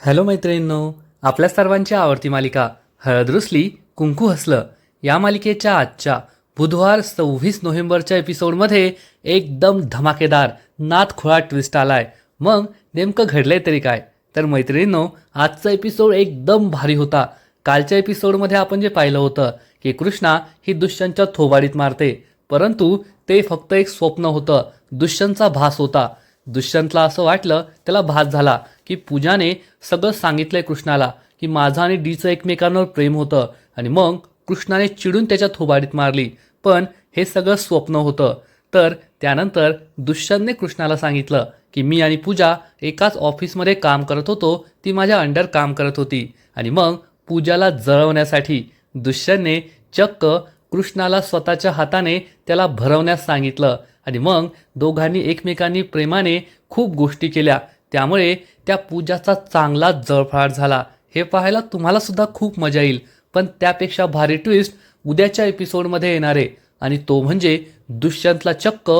Hello मैत्रिणींनो आपल्या सर्वांची आवडती मालिका हळद रुसली कुंकू हसलं या मालिकेच्या आजच्या बुधवार सव्वीस नोव्हेंबरच्या एपिसोडमध्ये एकदम धमाकेदार नाथ खुळा ट्विस्ट आलाय. मग नेमकं घडलंय तरी काय? तर मैत्रिणींनो आजचा एपिसोड एकदम भारी होता. कालच्या एपिसोडमध्ये आपण जे पाहिलं होतं की कृष्णा ही दुष्यंतच्या थोबाडीत मारते परंतु ते फक्त एक स्वप्न होतं दुष्यंतचा भास होता. दुष्यंतला असं वाटलं त्याला भास झाला. की पूजाने सगळं सांगितलंय कृष्णाला की माझं आणि डीचं एकमेकांवर प्रेम होतं आणि मग कृष्णाने चिडून त्याच्या थोबाडीत मारली. पण हे सगळं स्वप्न होतं. तर त्यानंतर दुष्यंतने कृष्णाला सांगितलं की मी आणि पूजा एकाच ऑफिसमध्ये काम करत होतो ती माझ्या अंडर काम करत होती. आणि मग पूजाला जळवण्यासाठी दुष्यंतने चक्क कृष्णाला स्वतःच्या हाताने त्याला भरवण्यास सांगितलं. आणि मग दोघांनी एकमेकांनी प्रेमाने खूप गोष्टी केल्या. त्यामुळे त्या पूजाचा चांगला जळफळाट झाला. हे पाहायला तुम्हाला सुद्धा खूप मजा येईल. पण त्यापेक्षा भारी ट्विस्ट उद्याच्या एपिसोडमध्ये येणार आहे. आणि तो म्हणजे दुष्यंतला चक्क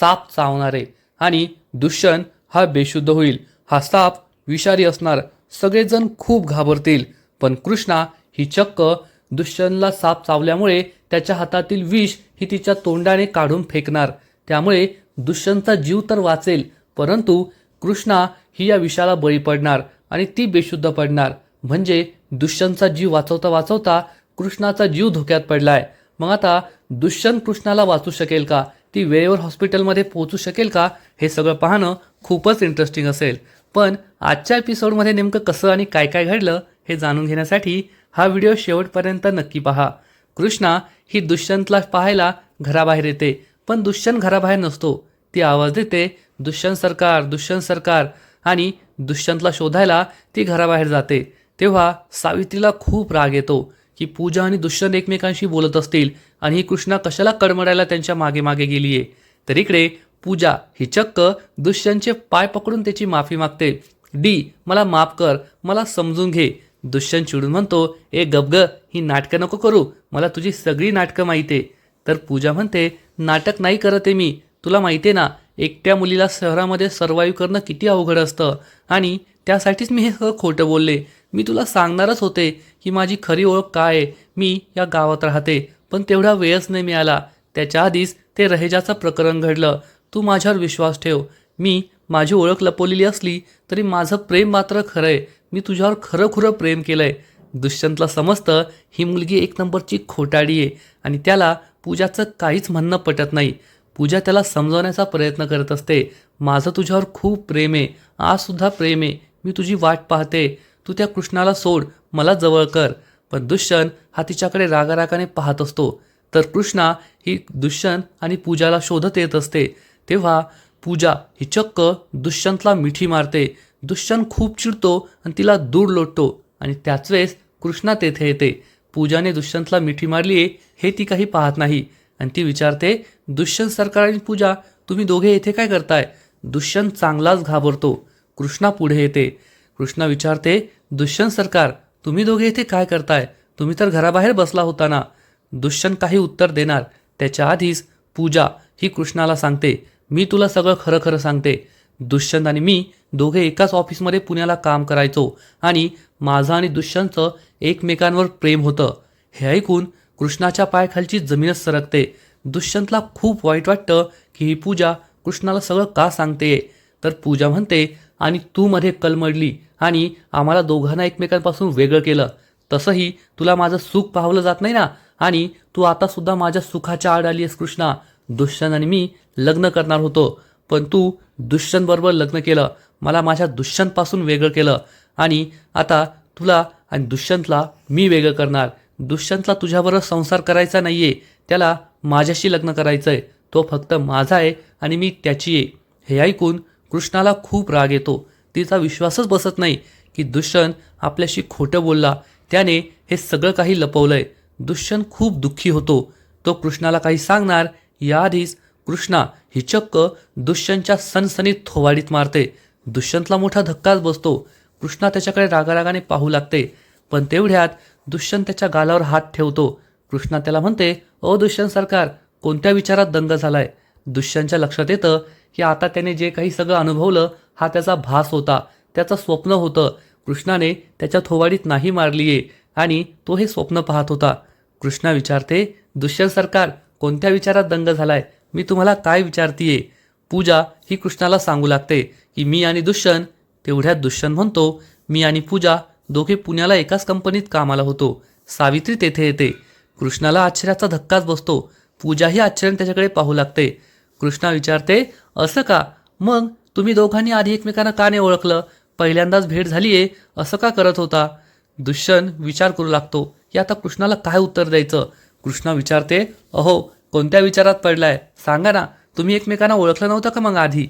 साप चावणारे. आणि दुष्यंत हा बेशुद्ध होईल. हा साप विषारी असणार. सगळेजण खूप घाबरतील. पण कृष्णा ही चक्क दुष्यंतला साप चावल्यामुळे त्याच्या हातातील विष ही तिच्या तोंडाने काढून फेकणार. त्यामुळे दुष्यंतचा जीव तर वाचेल. परंतु कृष्णा ही या विषाला बळी पडणार आणि ती बेशुद्ध पडणार. म्हणजे दुष्यंतचा जीव वाचवता वाचवता कृष्णाचा जीव धोक्यात पडलाय. मग आता दुष्यंत कृष्णाला वाचू शकेल का? ती वेळेवर हॉस्पिटलमध्ये पोहोचू शकेल का? हे सगळं पाहणं खूपच इंटरेस्टिंग असेल. पण आजच्या एपिसोडमध्ये नेमकं कसं आणि काय काय घडलं हे जाणून घेण्यासाठी हा व्हिडिओ शेवटपर्यंत नक्की पहा. कृष्णा ही दुष्यंतला पाहायला घराबाहेर येते. पण दुष्यंत घराबाहेर नसतो. ती आवाज देते दुष्यंत सरकार दुष्यंत सरकार आणि दुष्यंतला शोधायला ती घराबाहेर जाते. तेव्हा सावित्रीला खूप राग येतो की पूजा आणि दुष्यंत एकमेकांशी बोलत असतील आणि ही कृष्णा कशाला कडमडायला त्यांच्या मागे मागे गेली आहे तर इकडे पूजा ही चक्क दुष्यंतचे पाय पकडून त्याची माफी मागते. डी मला माफ कर मला समजून घे. दुष्यंत चिडून म्हणतो ए गबग ही नाटकं नको करू मला तुझी सगळी नाटकं माहिती आहे तर पूजा म्हणते नाटक नाही करत आहे मी तुला माहिती आहे ना एकट्या मुलीला शहरामध्ये सर्वाईव्ह करणं किती अवघड असतं? आणि त्यासाठीच मी हे सगळं खोटं बोलले. मी तुला सांगणारच होते की माझी खरी ओळख काय आहे. मी या गावात राहते पण तेवढा वेळच नाही मिळाला. त्याच्या आधीच ते रहेजाचं प्रकरण घडलं. तू माझ्यावर विश्वास ठेव. मी माझी ओळख लपवलेली असली तरी माझं प्रेम मात्र खरं आहे मी तुझ्यावर खरं खुरं प्रेम केलं आहे दुष्यंतला समजतं ही मुलगी एक नंबरची खोटाडी आहे आणि त्याला पूजाचं काहीच म्हणणं पटत नाही. पूजा त्याला समजवण्याचा प्रयत्न करत असते. माझं तुझ्यावर खूप प्रेम आहे. आजसुद्धा प्रेम आहे. मी तुझी वाट पाहते. तू त्या कृष्णाला सोड. मला जवळ कर. पण दुष्यन हा तिच्याकडे रागारागाने पाहत असतो. तर कृष्णा ही दुष्यंत आणि पूजाला शोधत येत असते. तेव्हा पूजा ही चक्क दुष्यंतला मिठी मारते. दुष्यंत खूप चिडतो आणि तिला दूर लोटतो. आणि त्याच वेळेस कृष्णा तेथे येते. पूजाने दुष्यंतला मिठी मारली आहे हे ती काही पाहत नाही. आणि ती विचारते दुष्यंत सरकार आणि पूजा तुम्ही दोघे येथे काय करताय? दुष्यंत चांगलाच घाबरतो. कृष्णा पुढे येते. कृष्णा विचारते दुष्यंत सरकार तुम्ही दोघे इथे काय करताय? तुम्ही तर घराबाहेर बसला होता ना? दुष्यंत काही उत्तर देणार. त्याच्या आधीच पूजा ही कृष्णाला सांगते. मी तुला सगळं खरं खरं सांगते. दुष्यंत आणि मी दोघे एकाच ऑफिसमध्ये पुण्याला काम करायचो आणि माझं आणि दुष्यंतचं एकमेकांवर प्रेम होतं. हे ऐकून कृष्णाच्या पायाखालची जमीनच सरकते. दुष्यंतला खूप वाईट वाटतं की ही पूजा कृष्णाला सगळं का सांगते? तर पूजा म्हणते आणि तू मध्ये कलमडली आणि आम्हाला दोघांना एकमेकांपासून वेगळं केलं. तसंही तुला माझं सुख पाहवलं जात नाही ना? आणि तू आता सुद्धा माझ्या सुखाच्या आड आली आहेस कृष्णा. दुष्यंत आणि मी लग्न करणार होतो. पण तू दुष्यंतबरोबर लग्न केलं. मला माझ्या दुष्यंतपासून वेगळं केलं. आणि आता तुला आणि दुष्यंतला मी वेगळं करणार. दुष्यंतला तुझ्याबरोबर संसार करायचा नाही आहे त्याला माझ्याशी लग्न करायचं आहे तो फक्त माझा आहे आणि मी त्याची आहे. हे ऐकून कृष्णाला खूप राग येतो. तिचा विश्वासच बसत नाही की दुष्यंत आपल्याशी खोटं बोलला. त्याने हे सगळं काही लपवलं आहे दुष्यंत खूप दुःखी होतो. तो कृष्णाला काही सांगणार याआधीच कृष्णा ही चक्क दुष्यंतच्या सनसनीत थोवाडीत मारते. दुष्यंतला मोठा धक्काच बसतो. कृष्णा त्याच्याकडे रागारागाने पाहू लागते. पण तेवढ्यात दुष्यंत त्याच्या गालावर हात ठेवतो. कृष्णा त्याला म्हणते ओ दुष्यंत सरकार कोणत्या विचारात दंग झालाय? दुष्यंतच्या लक्षात येतं की आता त्याने जे काही सगळं अनुभवलं हा त्याचा भास होता. त्याचं स्वप्न होतं. कृष्णाने त्याच्या थोवाडीत नाही मारलीये आणि तो हे स्वप्न पाहत होता. कृष्णा विचारते दुष्यंत सरकार कोणत्या विचारात दंग झालाय? मी तुम्हाला काय विचारतीये? पूजा ही कृष्णाला सांगू लागते की मी आणि दुष्यंत तेवढ्यात दुष्यंत म्हणतो मी आणि पूजा दोघे पुण्याला एकाच कंपनीत कामाला होतो. सावित्री तेथे येते. कृष्णाला आश्चर्याचा धक्काच बसतो. पूजाही आश्चर्याने त्याच्याकडे पाहू लागते. कृष्णा विचारते असं का? मग तुम्ही दोघांनी आधी एकमेकांना का नाही ओळखलं? पहिल्यांदाच भेट झाली आहे असं का करत होता? दुष्यंत विचार करू लागतो. की आता कृष्णाला काय उत्तर द्यायचं? कृष्णा विचारते अहो कोणत्या विचारात पडलाय? सांगा ना तुम्ही एकमेकांना ओळखलं नव्हतं का मग आधी?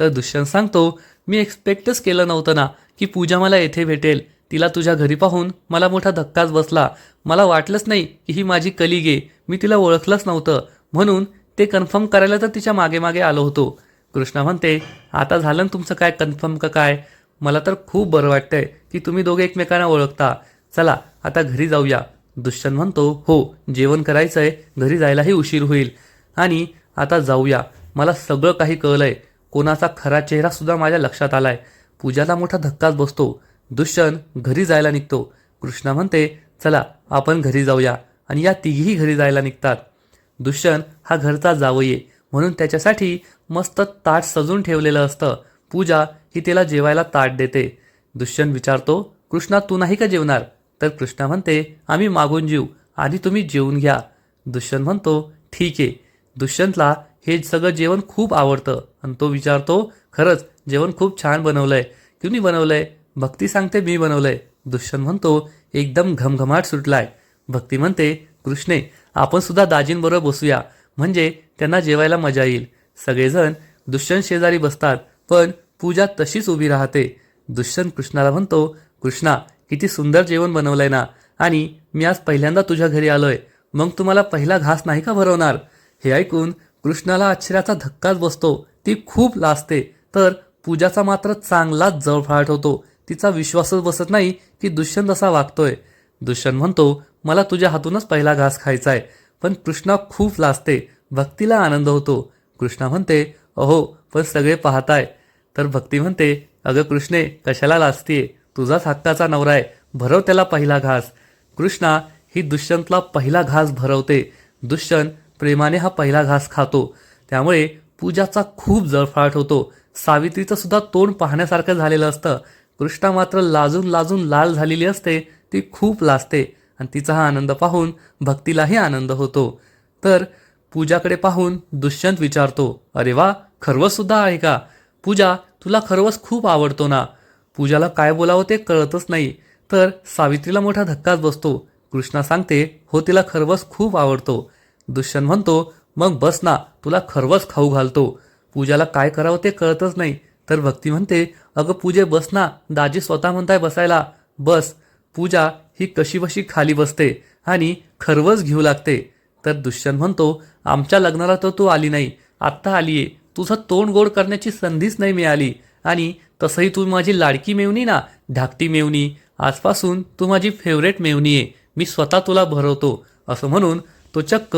तर दुष्यंत सांगतो मी एक्सपेक्टच केलं नव्हतं ना. की पूजा मला येथे भेटेल. तिला तुझ्या घरी पाहून मला मोठा धक्काच बसला. मला वाटलंच नाही की ही माझी कलिगे. आहे मी तिला ओळखलंच नव्हतं. म्हणून ते कन्फर्म करायला तर तिच्यामागे मागे आलो होतो. कृष्णा म्हणते आता झालं ना तुमचं काय कन्फर्म का काय? मला तर खूप बरं वाटतंय की तुम्ही दोघे एकमेकांना ओळखता. चला आता घरी जाऊया. दुष्यंत म्हणतो हो जेवण करायचं आहे घरी जायलाही उशीर होईल. आणि आता जाऊया. मला सगळं काही कळलंय. कोणाचा खरा चेहरा सुद्धा माझ्या लक्षात आलाय. पूजाला मोठा धक्काच बसतो. दुष्यंत घरी जायला निघतो. कृष्णा म्हणते चला आपण घरी जाऊया. आणि या तिघीही घरी जायला निघतात. दुष्यंत हा घरचा जावये. म्हणून त्याच्यासाठी मस्त ताट सजून ठेवलेलं असतं. पूजा ही त्याला जेवायला ताट देते. दुष्यंत विचारतो कृष्णा तू नाही का जेवणार? तर कृष्णा म्हणते आम्ही मागून जेऊ आधी तुम्ही जेवून घ्या. दुष्यंत म्हणतो ठीक आहे. दुष्यंतला हे सगळं जेवण खूप आवडतं. आणि तो विचारतो खरंच जेवण खूप छान बनवलंय. कुणी बनवलंय? भक्ती सांगते मी बनवलंय. दुष्यंत म्हणतो एकदम घमघमाट सुटलाय. भक्ती म्हणते कृष्णे आपण सुद्धा दाजींबरोबर बसूया. म्हणजे त्यांना जेवायला मजा येईल. सगळेजण दुष्यंत शेजारी बसतात पण पूजा तशीच उभी राहते. दुष्यंत कृष्णाला म्हणतो कृष्णा किती सुंदर जेवण बनवलंय ना. आणि मी आज पहिल्यांदा तुझ्या घरी आलोय. मग तुम्हाला पहिला घास नाही का भरवणार? हे ऐकून कृष्णाला आश्चर्याचा धक्काच बसतो. ती खूप लाजते. तर पूजाचा मात्र चांगलाच जळफळाट होतो. तिचा विश्वासच बसत नाही की दुष्यंत असा वागतोय. दुष्यंत म्हणतो मला तुझ्या हातूनच पहिला घास खायचा आहे पण कृष्णा खूप लाजते. भक्तीला आनंद होतो. कृष्णा म्हणते अहो पण सगळे पाहताय. तर भक्ती म्हणते अगं कृष्णे कशाला लाजतीये? तुझाच हक्काचा नवरा आहे. भरव त्याला पहिला घास. कृष्णा ही दुष्यंतला पहिला घास भरवते. दुष्यंत प्रेमाने हा पहिला घास खातो. त्यामुळे पूजाचा खूप जळफळाट होतो. सावित्रीचं सुद्धा तोंड पाहण्यासारखं झालेलं असतं. कृष्णा मात्र लाजून लाजून लाल झालेली असते ती खूप लाजते आणि तिचा हा आनंद पाहून भक्तीलाही आनंद होतो. तर पूजाकडे पाहून दुष्यंत विचारतो अरे वा खरवससुद्धा आहे का? पूजा तुला खरवस खूप आवडतो ना? पूजाला काय बोलावं ते कळतच नाही. तर सावित्रीला मोठा धक्काच बसतो. कृष्णा सांगते हो तिला खरवस खूप आवडतो. दुष्यंत म्हणतो मग बस ना तुला खरवस खाऊ घालतो. पूजाला काय करावं ते कळतच नाही. तर भक्ती म्हणते अगं पूजे बस ना. दाजी स्वतः म्हणताय बसायला. बस. पूजा ही कशी बशी खाली बसते आणि खरवस घेऊ लागते. तर दुष्यंत म्हणतो आमच्या लग्नाला तर तू आली नाही. आत्ता आली आहे तुझं तोंड गोड करण्याची संधीच नाही मिळाली. आणि तसंही तू माझी लाडकी मेवणी ना धाकटी मेवणी. आजपासून तू माझी फेवरेट मेवणी आहे मी स्वतः तुला भरवतो. असं म्हणून तो चक्क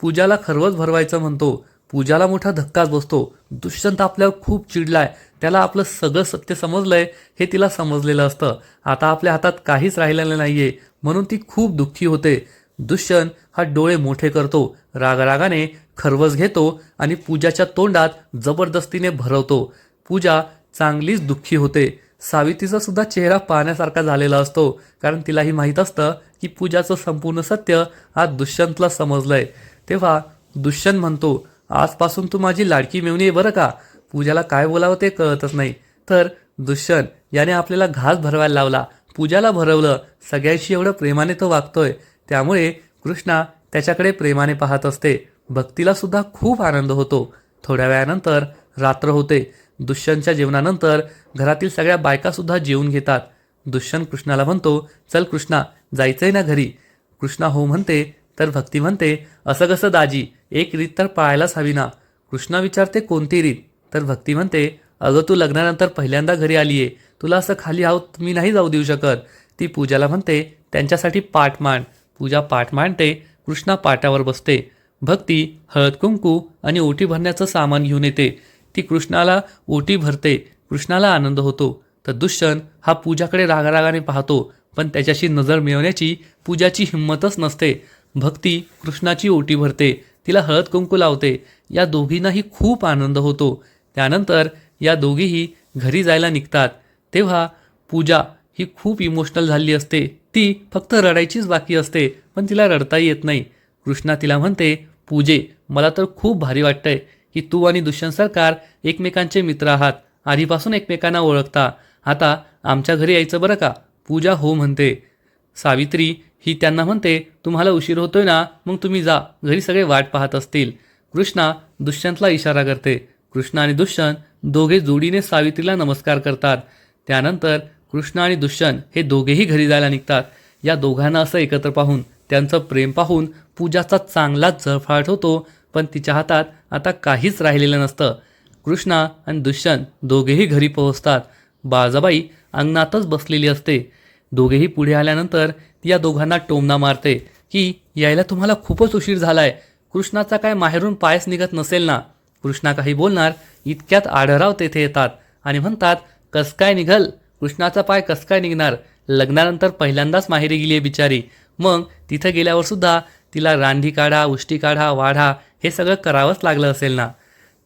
पूजाला खरवस भरवायचं म्हणतो. पूजाला मोठा धक्काच बसतो. दुष्यंत आपल्यावर खूप चिडलाय. त्याला आपलं सगळं सत्य समजलंय हे तिला समजलेलं असतं. आता आपल्या हातात काहीच राहिलेलं नाहीये म्हणून ती खूप दुःखी होते. दुष्यंत हा डोळे मोठे करतो रागारागाने खरवस घेतो आणि पूजाच्या तोंडात जबरदस्तीने भरवतो. पूजा चांगलीच दुःखी होते. सावित्रीचा सुद्धा चेहरा पाहण्यासारखा झालेला असतो कारण तिलाही माहीत असतं की पूजाचं संपूर्ण सत्य आज दुष्यंतला समजलंय. तेव्हा दुष्यंत म्हणतो आजपासून तू माझी लाडकी मेवणी आहे बरं का. पूजाला काय बोलावं ते कळतच नाही. तर दुष्यंत याने आपल्याला घास भरवायला लावला. पूजाला भरवलं. सगळ्यांशी एवढं प्रेमाने तो वागतोय. त्यामुळे कृष्णा त्याच्याकडे प्रेमाने पाहत असते. भक्तीला सुद्धा खूप आनंद होतो. थोड्या वेळानंतर रात्र होते. दुष्यंतच्या जेवणानंतर घरातील सगळ्या बायकासुद्धा जेवून घेतात. दुष्यंत कृष्णाला म्हणतो चल कृष्णा जायचंय ना घरी. कृष्णा हो म्हणते तर भक्ती म्हणते असं कसं दाजी एक रीत तर पाळायलाच हवी ना. कृष्णा विचारते कोणती रीत? तर भक्ती म्हणते अगं तू लग्नानंतर पहिल्यांदा घरी आली आहे तुला असं खाली आहोत मी नाही जाऊ देऊ शकत. ती पूजाला म्हणते त्यांच्यासाठी पाठ मांड. पूजा पाठ मांडते कृष्णा पाटावर बसते. भक्ती हळद कुंकू आणि ओटी भरण्याचं सामान घेऊन येते. ती कृष्णाला ओटी भरते कृष्णाला आनंद होतो. तर दुष्यंत हा पूजाकडे रागारागाने पाहतो पण त्याच्याशी नजर मिळवण्याची पूजाची हिंमतच नसते. भक्ती कृष्णाची ओटी भरते तिला हळद कुंकू लावते या दोघींनाही खूप आनंद होतो. त्यानंतर या दोघीही घरी जायला निघतात. तेव्हा पूजा ही खूप इमोशनल झाली असते. ती फक्त रडायचीच बाकी असते पण तिला रडताही येत नाही. कृष्णा तिला म्हणते पूजे मला तर खूप भारी वाटतंय की तू आणि दुष्यंत सरकार एकमेकांचे मित्र आहात. आधीपासून एकमेकांना ओळखता. आता आमच्या घरी यायचं बरं का? पूजा हो म्हणते. सावित्री ही त्यांना म्हणते तुम्हाला उशीर होतोय ना मग तुम्ही जा. घरी सगळे वाट पाहत असतील. कृष्णा दुष्यंतला इशारा करते. कृष्णा आणि दुष्यंत दोघे जोडीने सावित्रीला नमस्कार करतात. त्यानंतर कृष्णा आणि दुष्यंत हे दोघेही घरी जायला निघतात. या दोघांना असं एकत्र पाहून त्यांचं प्रेम पाहून पूजाचा चांगलाच झळफाट होतो पण तिच्या हातात आता काहीच राहिलेलं नसतं. कृष्णा आणि दुष्यंत दोघेही घरी पोहोचतात. बाळजाबाई अंगणातच बसलेली असते. दोघेही पुढे आल्यानंतर ती या दोघांना टोमना मारते. की यायला तुम्हाला खूपच उशीर झालाय. कृष्णाचा काय माहेरून पायच निघत नसेल ना? कृष्णा काही बोलणार इतक्यात आढराव तेथे येतात आणि म्हणतात कस काय निघल? कृष्णाचा पाय कस काय निघणार? लग्नानंतर पहिल्यांदाच माहेरी गेली आहे बिचारी. मग तिथं गेल्यावर सुद्धा तिला रांधी काढा उष्टी काढा वाढा हे सगळं करावंच लागलं असेल ना?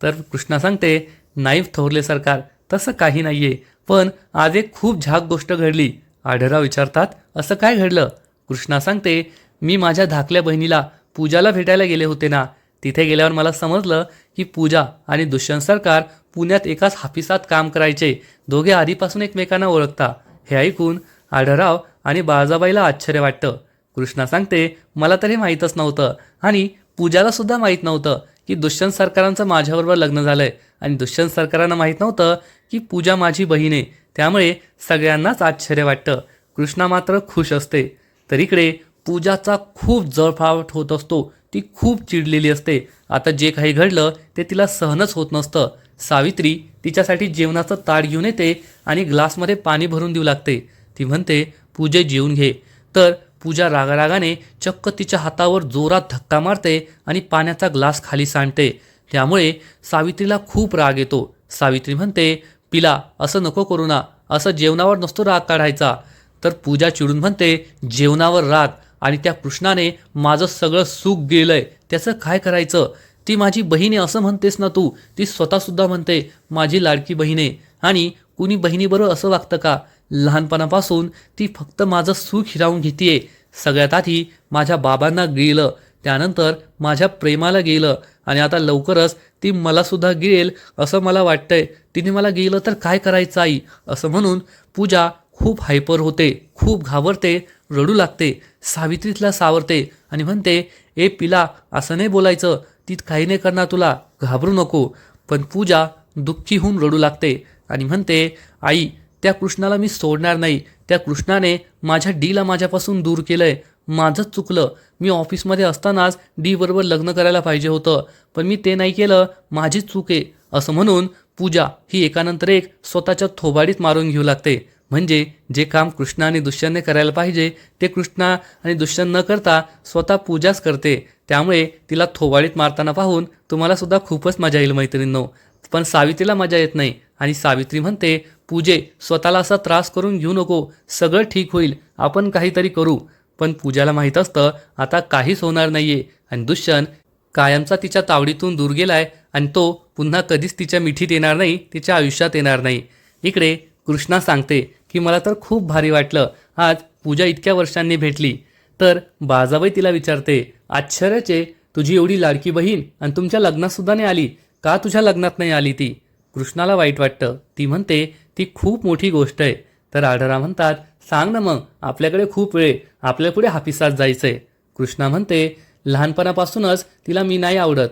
तर कृष्णा सांगते नाईफ थोरले सरकार तसं काही नाही आहे पण आज एक खूप झाक गोष्ट घडली. आढळराव विचारतात असं काय घडलं? कृष्णा सांगते मी माझ्या धाकल्या बहिणीला पूजाला भेटायला गेले होते ना. तिथे गेल्यावर मला समजलं की पूजा आणि दुष्यंत सरकार पुण्यात एकाच हाफिसात काम करायचे. दोघे आधीपासून एकमेकांना ओळखता. हे ऐकून आढळराव आणि बाळजाबाईला आश्चर्य वाटतं. कृष्णा सांगते मला तर हे माहीतच नव्हतं आणि पूजाला सुद्धा माहीत नव्हतं की दुष्यंत सरकारांचं माझ्याबरोबर लग्न झालंय आणि दुष्यंत सरकारांना माहीत नव्हतं की पूजा माझी बहीण आहे. त्यामुळे सगळ्यांनाच आश्चर्य वाटतं. कृष्णा मात्र खुश असते. तर इकडे पूजाचा खूप जळफावट होत असतो. ती खूप चिडलेली असते. आता जे काही घडलं ते तिला सहनच होत नसतं. सावित्री तिच्यासाठी जेवणाचं ताट घेऊन येते आणि ग्लासमध्ये पाणी भरून देऊ लागते. ती म्हणते पूजे जेवून घे. तर पूजा रागारागाने चक्क तिच्या हातावर जोरात धक्का मारते आणि पाण्याचा ग्लास खाली सांडते. त्यामुळे सावित्रीला खूप राग येतो. सावित्री म्हणते पिला असं नको करू ना असं जेवणावर नसतो राग काढायचा. तर पूजा चिडून म्हणते जेवणावर राग. आणि त्या कृष्णाने माझं सगळं सुख गेलंय त्याचं काय करायचं? ती माझी बहीण आहे असं म्हणतेस ना तू ती स्वतःसुद्धा म्हणते माझी लाडकी बहीण. आहे आणि कुणी बहिणीबरोबर असं वागतं का? लहानपणापासून ती फक्त माझं सुख हिरावून घेते सगळ्यात आधी माझ्या बाबांना गेलं त्यानंतर माझ्या प्रेमाला गेलं आणि आता लवकरच ती मलासुद्धा गिळेल असं मला वाटतंय. तिने मला गेलं तर काय करायचं आई? असं म्हणून पूजा खूप हायपर होते खूप घाबरते रडू लागते सावित्रीतला सावरते आणि म्हणते ए पिला असं नाही बोलायचं. ती काही नाही करणार तुला. घाबरू नको. पण पूजा दुःखी होऊन रडू लागते आणि म्हणते आई त्या कृष्णाला मी सोडणार नाही. त्या कृष्णाने माझ्या डीला माझ्यापासून दूर केलं आहे माझंच चुकलं. मी ऑफिसमध्ये असतानाच डी बरोबर लग्न करायला पाहिजे होतं पण मी ते नाही केलं माझीच चूक आहे असं म्हणून पूजा ही एकानंतर एक स्वतःच्या थोबाडीत मारून घेऊ लागते. म्हणजे जे काम कृष्णा आणि दुष्यंतने करायला पाहिजे ते कृष्णा आणि दुष्यंत न करता स्वतः पूजाच करते. त्यामुळे तिला थोबाडीत मारताना पाहून तुम्हालासुद्धा खूपच मजा येईल मैत्रिणींनो. पण सावित्रीला मजा येत नाही आणि सावित्री म्हणते पूजे स्वतःला असा त्रास करून घेऊ नको सगळं ठीक होईल आपण काहीतरी करू. पण पूजाला माहीत असतं आता काहीच होणार नाहीये. आणि दुष्यंत कायमचा तिच्या तावडीतून दूर गेलाय आणि तो पुन्हा कधीच तिच्या मिठीत येणार नाही तिच्या आयुष्यात येणार नाही. इकडे कृष्णा सांगते की मला तर खूप भारी वाटलं. आज पूजा इतक्या वर्षांनी भेटली. तर बाजाबाई तिला विचारते आश्चर्याचे तुझी एवढी लाडकी बहीण आणि तुमच्या लग्नातसुद्धा नाही आली? का तुझ्या लग्नात नाही आली ती? कृष्णाला वाईट वाटतं. ती म्हणते ती खूप मोठी गोष्ट आहे. तर आढळा म्हणतात सांग ना मग आपल्याकडे खूप वेळ आपल्या पुढे हापिसात जायचंय. कृष्णा म्हणते लहानपणापासूनच तिला मी नाही आवडत.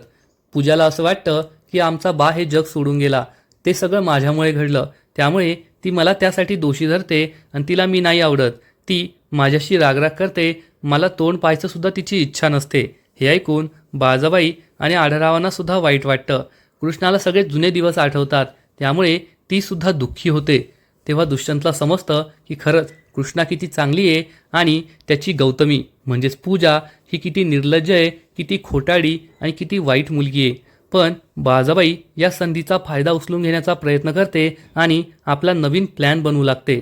पूजाला असं वाटतं की आमचा बा हे जग सोडून गेला. ते सगळं माझ्यामुळे घडलं. त्यामुळे ती मला त्यासाठी दोषी धरते आणि तिला मी नाही आवडत. ती माझ्याशी रागराग करते. मला तोंड पाहायचं सुद्धा तिची इच्छा नसते. हे ऐकून बाजाबाई आणि आढरावांनासुद्धा वाईट वाटतं. कृष्णाला सगळे जुने दिवस आठवतात. त्यामुळे ती सुद्धा दुःखी होते. तेव्हा दुष्यंतला समजतं की खरंच कृष्णा किती चांगली आहे आणि त्याची गौतमी म्हणजेच पूजा ही किती निर्लज्ज आहे किती खोटाडी आणि किती वाईट मुलगी आहे. पण बाजाबाई या संधीचा फायदा उचलून घेण्याचा प्रयत्न करते आणि आपला नवीन प्लॅन बनवू लागते.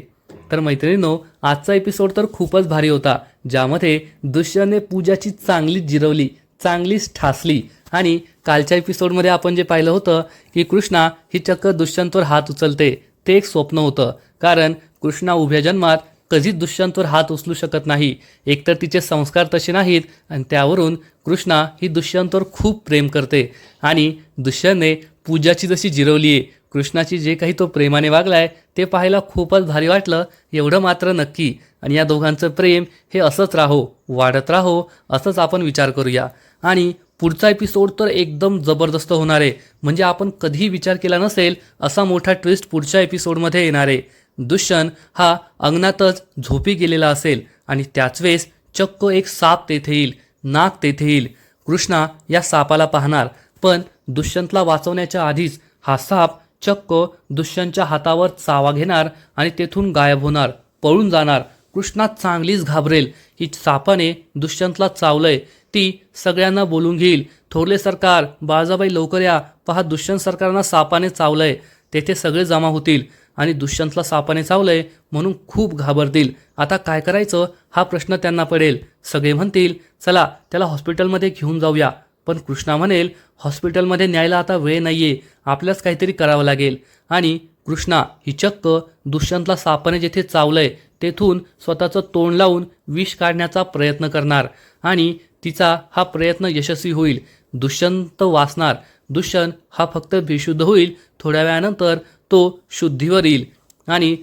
तर मैत्रिणींनो आजचा एपिसोड तर खूपच भारी होता ज्यामध्ये दुष्यंतने पूजाची चांगलीच जिरवली चांगलीच ठासली आणि कालच्या एपिसोडमध्ये आपण जे पाहिलं होतं की कृष्णा ही चक्क दुष्यंतवर हात उचलते ते एक स्वप्न होतं. कारण कृष्णा उभ्या जन्मात कधीच दुष्यंतवर हात उचलू शकत नाही. एकतर तिचे संस्कार तसे नाहीत आणि त्यावरून कृष्णा ही दुष्यंतवर खूप प्रेम करते. आणि दुष्यंतने पूजाची जशी जिरवली आहे कृष्णाची जे काही तो प्रेमाने वागलाय ते पाहायला खूपच भारी वाटलं. एवढं मात्र नक्की. आणि या दोघांचं प्रेम हे असंच राहो वाढत राहो असंच आपण विचार करूया. आणि पुढचा एपिसोड तर एकदम जबरदस्त होणार आहे. म्हणजे आपण कधीही विचार केला नसेल असा मोठा ट्विस्ट पुढच्या एपिसोडमध्ये येणार आहे. दुष्यंत हा अंगणातच झोपी गेलेला असेल आणि त्याच वेळेस चक्क एक साप तेथे येईल नाग तेथे येईल. कृष्णा या सापाला पाहणार पण दुष्यंतला वाचवण्याच्या आधीच हा साप चक्क दुष्यंतच्या हातावर चावा घेणार आणि तेथून गायब होणार पळून जाणार. कृष्णा चांगलीच घाबरेल. ही सापाने दुष्यंतला चावलंय. ती सगळ्यांना बोलून घेईल. थोरले सरकार बाळजाबाई लवकर या. पहा दुष्यंत सरकारना सापाने चावलंय. तेथे सगळे जमा होतील. आणि दुष्यंतला सापाने चावलंय म्हणून खूप घाबरतील. आता काय करायचं? हा प्रश्न त्यांना पडेल. सगळे म्हणतील चला त्याला हॉस्पिटलमध्ये घेऊन जाऊया. पण कृष्णा म्हणेल हॉस्पिटलमध्ये न्यायला आता वेळ नाही आहे आपल्याच काहीतरी करावं लागेल. आणि कृष्णा ही चक्क दुष्यंतला सापाने जेथे चावलंय तेथून स्वतःचं तोंड लावून विष काढण्याचा प्रयत्न करणार आणि तिचा हा प्रयत्न यशस्वी होईल. दुष्यंत वाचणार दुष्यंत हा फक्त बेशुद्ध होईल. थोड्या वेळानंतर तो शुद्धीवर येईल. आणि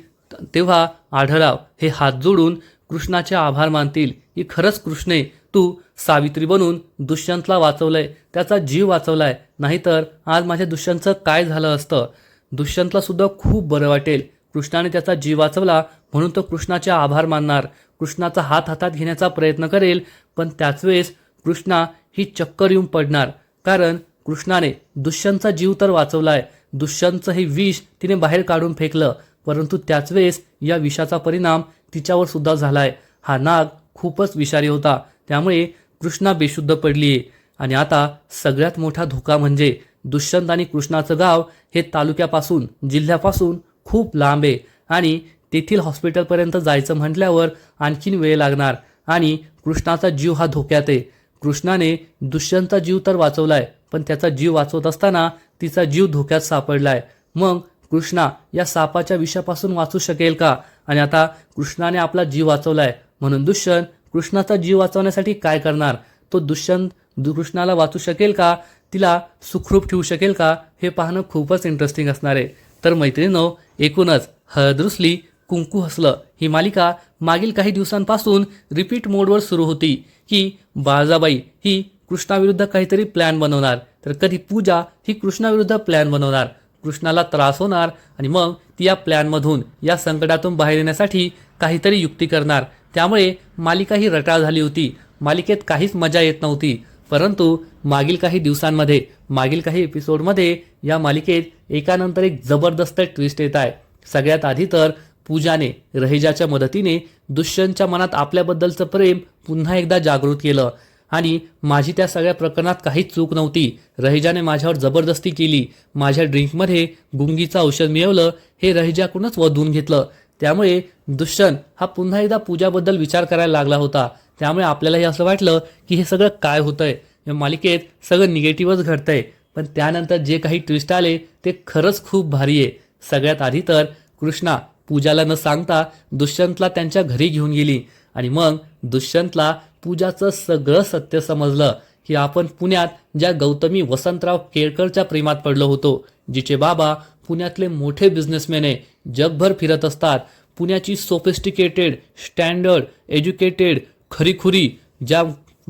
तेव्हा आढळाव हे हात जोडून कृष्णाचे आभार मानतील की खरंच कृष्णे तू सावित्री बनून दुष्यंतला वाचवलंय. त्याचा जीव वाचवलाय. नाहीतर आज माझ्या दुष्यंतचं काय झालं असतं? दुष्यंतला सुद्धा खूप बरं वाटेल. कृष्णाने त्याचा जीव वाचवला म्हणून तो कृष्णाचे आभार मानणार. कृष्णाचा हात हातात घेण्याचा प्रयत्न करेल पण त्याच वेळेस कृष्णा ही चक्कर येऊन पडणार. कारण कृष्णाने दुष्यंतचा जीव तर वाचवलाय. दुष्यंतचं हे विष तिने बाहेर काढून फेकलं परंतु त्याच वेळेस या विषाचा परिणाम तिच्यावर सुद्धा झालाय. हा नाग खूपच विषारी होता. त्यामुळे कृष्णा बेशुद्ध पडलीये. आणि आता सगळ्यात मोठा धोका म्हणजे दुष्यंत आणि कृष्णाचं गाव हे तालुक्यापासून जिल्ह्यापासून खूप लांब आहे आणि तेथील हॉस्पिटलपर्यंत जायचं म्हटल्यावर आणखीन वेळ लागणार आणि कृष्णाचा जीव हा धोक्यात आहे. कृष्णाने दुष्यंतचा जीव तर वाचवलाय पण त्याचा जीव वाचवत असताना तिचा जीव धोक्यात सापडलाय. मग कृष्णा या सापाच्या विषापासून वाचू शकेल का? आणि आता कृष्णाने आपला जीव वाचवलाय. म्हणून दुष्यंत कृष्णाचा जीव वाचवण्यासाठी काय करणार? तो दुष्यंत कृष्णाला वाचू शकेल का? तिला सुखरूप ठेवू शकेल का? हे पाहणं खूपच इंटरेस्टिंग असणार आहे. तर मैत्रिणीनं एकूणच हळदरुसली कुंकू हसलं. ही मालिका मागील काही दिवसांपासून रिपीट मोडवर सुरू होती की बाळजाबाई ही कृष्णाविरुद्ध काहीतरी प्लॅन बनवणार. तर कधी पूजा ही कृष्णाविरुद्ध प्लॅन बनवणार. कृष्णाला त्रास होणार आणि मग ती या प्लॅनमधून या संकटातून बाहेर येण्यासाठी काहीतरी युक्ती करणार. त्यामुळे मालिका ही रटाळ झाली होती. मालिकेत काहीच मजा येत नव्हती. परंतु मागील काही दिवसांमध्ये मागील काही एपिसोडमध्ये या मालिकेत एकानंतर एक जबरदस्त ट्विस्ट येत आहे. सगळ्यात आधी तर पूजाने रहिजाच्या मदतीने दुष्यंतच्या मनात आपल्याबद्दलचं प्रेम पुन्हा एकदा जागृत केलं. आणि माझी त्या सगळ्या प्रकरणात काहीच चूक नव्हती. रहिजाने माझ्यावर जबरदस्ती केली. माझ्या ड्रिंकमध्ये गुंगीचं औषध मिळवलं. हे रहिजाकडूनच वधून घेतलं. त्यामुळे दुष्यंत हा पुन्हा एकदा पूजाबद्दल विचार करायला लागला होता. त्यामुळे आपल्यालाही असं वाटलं की हे सगळं काय होतंय? या मालिकेत सगळं निगेटिव्हच घडतंय. पण त्यानंतर जे काही ट्विस्ट आले ते खरंच खूप भारी आहे. सगळ्यात आधी तर कृष्णा पूजाला न सांगता दुष्यंतला त्यांच्या घरी घेऊन गेली. आणि मग दुष्यंतला पूजाचं सगळं सत्य समजलं की आपण पुण्यात ज्या गौतमी वसंतराव केळकरच्या प्रेमात पडलो होतो जिचे बाबा पुण्यातले मोठे बिझनेसमॅन आहे जगभर फिरत असतात. पुण्याची सोफिस्टिकेटेड स्टँडर्ड एज्युकेटेड खरीखुरी ज्या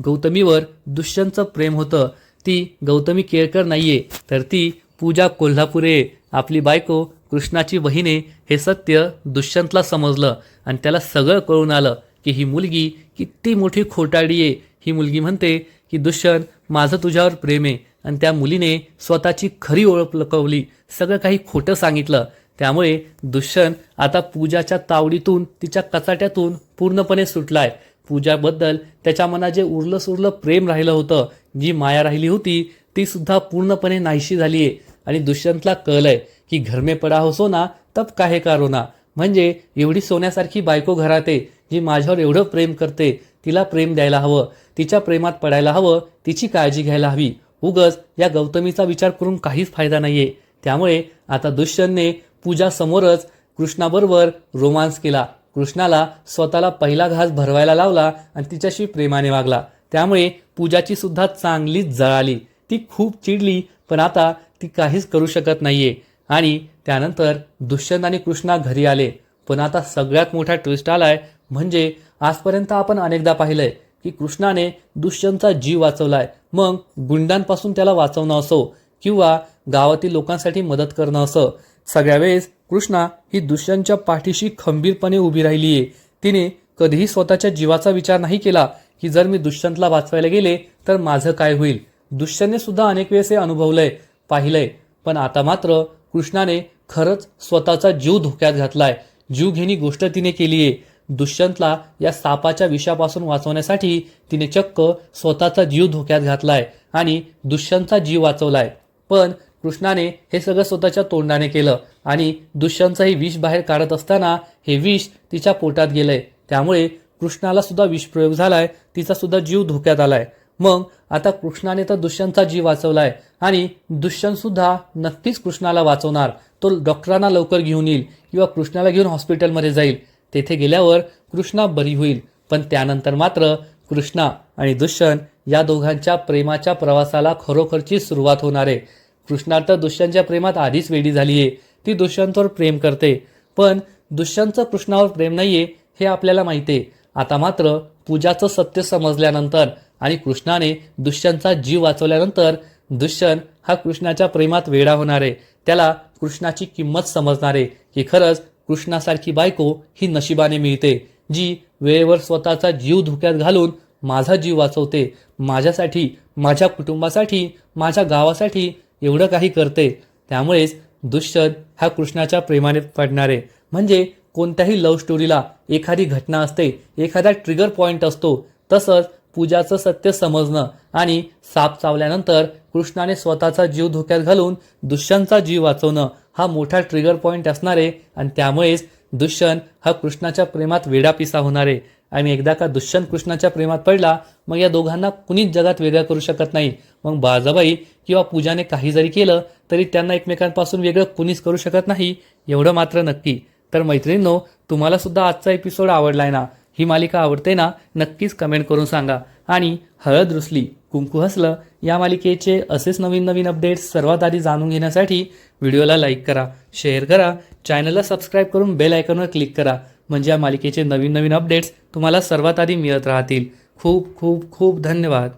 गौतमीवर दुष्यंतचं प्रेम होतं ती गौतमी केळकर नाहीये तर ती पूजा कोल्हापुरे. आहे. आपली बायको कृष्णाची बहिणे हे सत्य दुष्यंतला समजलं आणि त्याला सगळं कळून आलं की ही मुलगी किती मोठी खोटाडी आहे. ही मुलगी म्हणते की दुष्यंत माझं तुझ्यावर प्रेम आहे. आणि त्या मुलीने स्वतःची खरी ओळख लपवली. सगळं काही खोटं सांगितलं. त्यामुळे दुष्यंत आता पूजाच्या तावडीतून तिच्या कचाट्यातून पूर्णपणे सुटलाय. पूजाबद्दल त्याच्या मनात जे उरलं सुरलं प्रेम राहिलं होतं जी माया राहिली होती ती सुद्धा पूर्णपणे नाहीशी झाली आहे. आणि दुष्यंतला कळलंय की घर में पडा हो सोना तब काहे का रोना? म्हणजे एवढी सोन्यासारखी बायको घरात आहे जी माझ्यावर एवढं प्रेम करते तिला प्रेम द्यायला हवं तिच्या प्रेमात पडायला हवं तिची काळजी घ्यायला हवी. उगच या गौतमीचा विचार करून काहीच फायदा नाहीये. त्यामुळे आता दुष्यंतने पूजा समोरच कृष्णाबरोबर रोमांस केला. कृष्णाला स्वतःला पहिला घास भरवायला लावला आणि तिच्याशी प्रेमाने वागला. त्यामुळे पूजाची सुद्धा चांगलीच जळाली. ती खूप चिडली पण आता ती काहीच करू शकत नाहीये. आणि त्यानंतर दुष्यंत आणि कृष्णा घरी आले. पण आता सगळ्यात मोठा ट्विस्ट आलाय म्हणजे आजपर्यंत आपण अनेकदा पाहिलंय की कृष्णाने दुष्यंतचा जीव वाचवलाय. मग गुंडांपासून त्याला वाचवणं असो किंवा गावातील लोकांसाठी मदत करणं असं. सगळ्या वेळेस कृष्णा ही दुष्यंतच्या पाठीशी खंबीरपणे उभी राहिली आहे तिने कधीही स्वतःच्या जीवाचा विचार नाही केला की जर मी दुष्यंतला वाचवायला गेले तर माझं काय होईल? दुष्यंतने सुद्धा अनेक वेळेस हे अनुभवलंय पाहिलंय. पण आता मात्र कृष्णाने खरंच स्वतःचा जीव धोक्यात घातलाय. जीव घेणी गोष्ट तिने केली आहे दुष्यंतला या सापाच्या विषापासून वाचवण्यासाठी तिने चक्क स्वतःचा जीव धोक्यात घातलाय आणि दुष्यंतचा जीव वाचवलाय. पण कृष्णाने हे सगळं स्वतःच्या तोंडाने केलं आणि दुष्यंतही विष बाहेर काढत असताना हे विष तिच्या पोटात गेलंय त्यामुळे कृष्णाला सुद्धा विषप्रयोग झालाय तिचा सुद्धा जीव धोक्यात आलाय. मग आता कृष्णाने तर दुष्यंतचा जीव वाचवलाय आणि दुष्यंत सुद्धा नक्कीच कृष्णाला वाचवणार. तो डॉक्टरांना लवकर घेऊन येईल किंवा कृष्णाला घेऊन हॉस्पिटलमध्ये जाईल. तेथे गेल्यावर कृष्णा बरी होईल. पण त्यानंतर मात्र कृष्णा आणि दुष्यंत या दोघांच्या प्रेमाच्या प्रवासाला खरोखरची सुरुवात होणार आहे. कृष्णा तर दुष्यंतच्या प्रेमात आधीच वेडी झाली आहे ती दुष्यंतवर प्रेम करते. पण दुष्यंतचं कृष्णावर प्रेम नाहीये हे आपल्याला माहिती आहे आता मात्र पूजाचं सत्य समजल्यानंतर आणि कृष्णाने दुष्यंतचा जीव वाचवल्यानंतर दुष्यंत हा कृष्णाच्या प्रेमात वेडा होणार. आहे त्याला कृष्णाची किंमत समजणार. आहे की खरंच कृष्णासारखी बायको ही नशिबाने मिळते. जी वेळेवर स्वतःचा जीव धोक्यात घालून माझा जीव वाचवते. माझ्यासाठी माझ्या कुटुंबासाठी माझ्या गावासाठी एवढं काही करते त्यामुळेच दुष्यंत हा कृष्णाच्या प्रेमाने पडणारे. म्हणजे कोणत्याही लव्ह स्टोरीला एखादी घटना असते एखादा ट्रिगर पॉईंट असतो तसंच पूजाचं सत्य समजणं आणि साप चावल्यानंतर कृष्णाने स्वतःचा जीव धोक्यात घालून दुष्यंतचा जीव वाचवणं हा मोठा ट्रिगर पॉईंट असणार आहे आणि त्यामुळेच दुष्यंत हा कृष्णाच्या प्रेमात वेडापिसा होणार. आहे आणि एकदा का दुष्यंत कृष्णाच्या प्रेमात पडला मग या दोघांना कुणीच जगात वेगळं करू शकत नाही. मग बाजाबाई किंवा पूजाने काही जरी केलं तरी त्यांना एकमेकांपासून वेगळं कुणीच करू शकत नाही एवढं मात्र नक्की. तर मैत्रिणींनो तुम्हाला सुद्धा आजचा एपिसोड आवडलाय ना? ही मालिका आवडते ना? नक्कीच कमेंट करून सांगा. आणि हळद रुसली कुंकू हसलं या मालिकेचे असेच नवीन नवीन अपडेट्स सर्वात आधी जाणून घेण्यासाठी व्हिडिओला लाईक करा शेअर करा चॅनलला सबस्क्राईब करून बेल आयकॉनवर क्लिक करा. म्हणजे या मालिकेचे नवीन नवीन अपडेट्स तुम्हाला सर्वात आधी मिळत राहतील. खूप खूप खूप धन्यवाद.